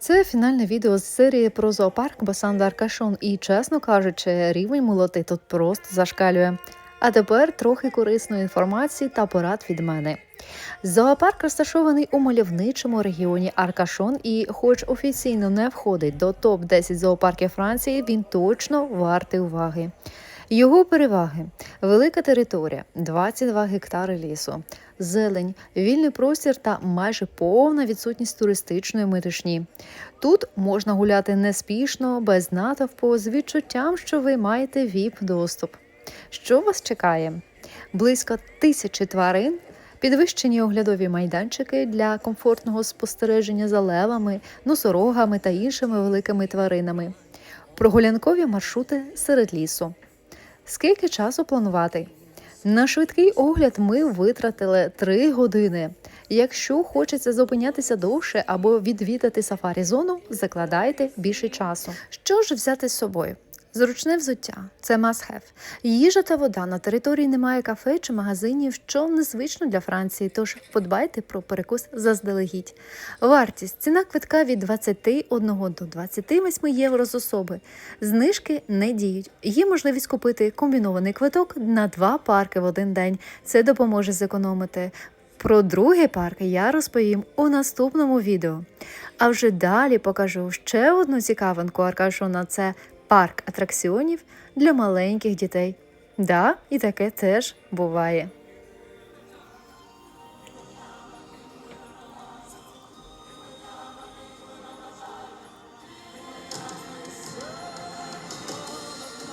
Це фінальне відео з серії про зоопарк Басанда Аркашон, і, чесно кажучи, рівень молоти тут просто зашкалює. А тепер трохи корисної інформації та порад від мене. Зоопарк розташований у мальовничому регіоні Аркашон, і, хоч офіційно не входить до топ 10 зоопарків Франції, він точно вартий уваги. Його переваги: велика територія, 22 гектари лісу, зелень, вільний простір та майже повна відсутність туристичної метушні. Тут можна гуляти неспішно, без натовпу, з відчуттям, що ви маєте ВІП-доступ. Що вас чекає? Близько тисячі тварин, підвищені оглядові майданчики для комфортного спостереження за левами, носорогами та іншими великими тваринами, прогулянкові маршрути серед лісу. Скільки часу планувати? На швидкий огляд ми витратили 3 години. Якщо хочеться зупинятися довше або відвідати сафарі зону, закладайте більше часу. Що ж взяти з собою? Зручне взуття це must have. Їжа та вода на території немає кафе чи магазинів, що незвично для Франції. Тож подбайте про перекус заздалегідь. Вартість ціна квитка від 21 до 28 євро з особи. Знижки не діють. Є можливість купити комбінований квиток на два парки в один день. Це допоможе зекономити. Про другий парк я розповім у наступному відео. А вже далі покажу ще одну цікавинку Аркашона. Це парк атракціонів для маленьких дітей. Да, і таке теж буває.